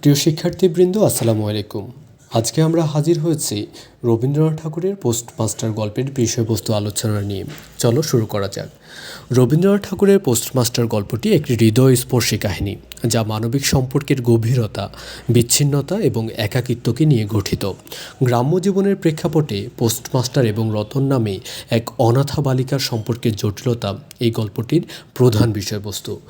প্রিয় শিক্ষার্থীবৃন্দ, আসসালামু আলাইকুম। আজকে আমরা হাজির হয়েছি রবীন্দ্রনাথ ঠাকুরের পোস্টমাস্টার গল্পের বিষয়বস্তু আলোচনা নিয়ে। চলো শুরু করা যাক। রবীন্দ্রনাথ ঠাকুরের পোস্টমাস্টার গল্পটি একটি হৃদয়স্পর্শী কাহিনী। যা মানবিক সম্পর্কের গভীরতা, বিচ্ছিন্নতা এবং একাকিত্বকে নিয়ে গঠিত। গ্রাম্য জীবনের প্রেক্ষাপটে পোস্টমাস্টার এবং রতন নামে এক অনাথা বালিকার সম্পর্কের জটিলতা এই গল্পটির প্রধান বিষয়বস্তু।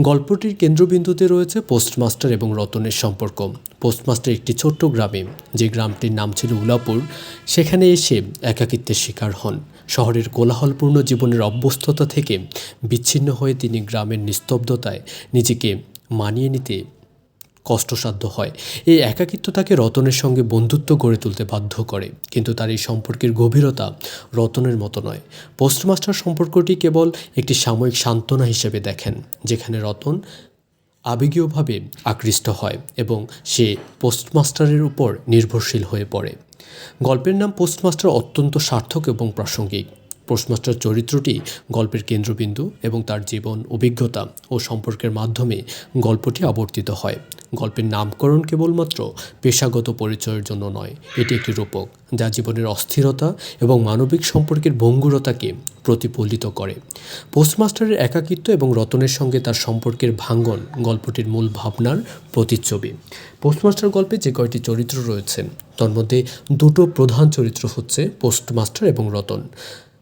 গল্পটির কেন্দ্রবিন্দুতে রয়েছে পোস্টমাস্টার এবং রতনের সম্পর্ক। পোস্টমাস্টার একটি ছোট্ট গ্রামে, যে গ্রামটির নাম ছিল উলাপুর, সেখানে এসে একাকিত্বের শিকার হন। শহরের কোলাহলপূর্ণ জীবনের অভ্যস্ততা থেকে বিচ্ছিন্ন হয়ে তিনি গ্রামের নিস্তব্ধতায় নিজেকে মানিয়ে নিতে কষ্টসাধ্য হয়। এই একাকিত্ব তাকে রতনের সঙ্গে বন্ধুত্ব গড়ে তুলতে বাধ্য করে। কিন্তু তার এই সম্পর্কের গভীরতা রতনের মতো নয়। পোস্টমাস্টার সম্পর্কটি কেবল একটি সাময়িক সান্ত্বনা হিসেবে দেখেন, যেখানে রতন আবেগীয়ভাবে আকৃষ্ট হয় এবং সে পোস্টমাস্টারের উপর নির্ভরশীল হয়ে পড়ে। গল্পের নাম পোস্টমাস্টার অত্যন্ত সার্থক এবং প্রাসঙ্গিক। পোস্টমাস্টার চরিত্রটি গল্পের কেন্দ্রবিন্দু এবং তার জীবন, অভিজ্ঞতা ও সম্পর্কের মাধ্যমে গল্পটি আবর্তিত হয়। গল্পের নামকরণ কেবলমাত্র পেশাগত পরিচয়ের জন্য নয়, এটি একটি রূপক যা জীবনের অস্থিরতা এবং মানবিক সম্পর্কের ভঙ্গুরতাকে প্রতিফলিত করে। পোস্টমাস্টারের একাকিত্ব এবং রতনের সঙ্গে তার সম্পর্কের ভাঙ্গন গল্পটির মূল ভাবনার প্রতিচ্ছবি। পোস্টমাস্টার গল্পে যে কয়টি চরিত্র রয়েছে তার মধ্যে দুটো প্রধান চরিত্র হচ্ছে পোস্টমাস্টার এবং রতন।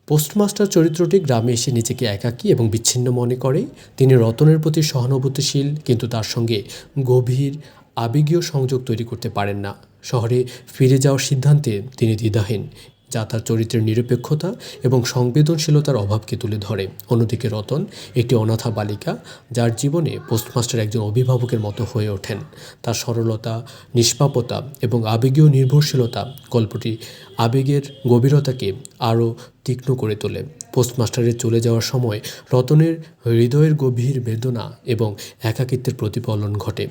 পোস্টমাস্টার চরিত্রটি গ্রামে এসে নিজেকে একাকী এবং বিচ্ছিন্ন মনে করে। তিনি রতনের প্রতি সহানুভূতিশীল, কিন্তু তার সঙ্গে গভীর, আবেগীয় সংযোগ তৈরি করতে পারেন না। শহরে ফিরে যাওয়ার সিদ্ধান্তে তিনি দ্বিধাহীন। যা তার চরিত্রের নিরপেক্ষতা এবং সংবেদনশীলতার অভাবকে তুলে ধরে। অন্যদিকে রতন একটি অনাথা বালিকা যার জীবনে পোস্টমাস্টার একজন অভিভাবকের মতো হয়ে ওঠেন। তার সরলতা, নিষ্পাপতা এবং আবেগীয় নির্ভরশীলতা গল্পটি আবেগের গভীরতাকে আরও তীক্ষ্ণ করে তোলে। পোস্টমাস্টারের চলে যাওয়ার সময় রতনের হৃদয়ের গভীর বেদনা এবং একাকিত্বের প্রতিফলন ঘটে।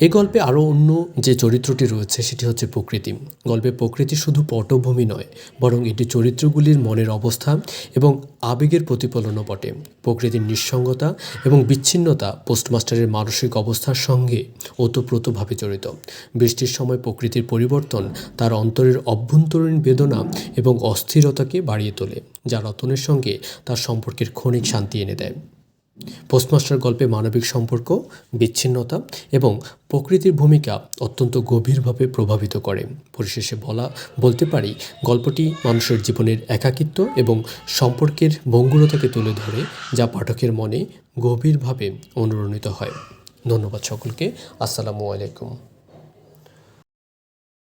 এই গল্পে আরও অন্য যে চরিত্রটি রয়েছে, সেটি হচ্ছে প্রকৃতি। গল্পে প্রকৃতি শুধু পটভূমি নয়, বরং এটি চরিত্রগুলির মনের অবস্থা এবং আবেগের প্রতিফলনও বটে। প্রকৃতির নিঃসঙ্গতা এবং বিচ্ছিন্নতা পোস্টমাস্টারের মানসিক অবস্থার সঙ্গে ওতপ্রোতভাবে জড়িত। বৃষ্টির সময় প্রকৃতির পরিবর্তন তার অন্তরের অভ্যন্তরীণ বেদনা এবং অস্থিরতাকে বাড়িয়ে তোলে, যা রতনের সঙ্গে তার সম্পর্কের ক্ষণিক শান্তি এনে দেয়। পোস্টমাস্টার গল্পে মানবিক সম্পর্ক, বিচ্ছিন্নতা এবং প্রকৃতির ভূমিকা অত্যন্ত গভীরভাবে প্রভাবিত করে। পরিশেষে বলা, বলতে পারি, গল্পটি মানুষের জীবনের একাকিত্ব এবং সম্পর্কের ভঙ্গুরতাকে তুলে ধরে, যা পাঠকের মনে গভীরভাবে অনুরণিত হয়। ধন্যবাদ সকলকে। আসসালামু আলাইকুম।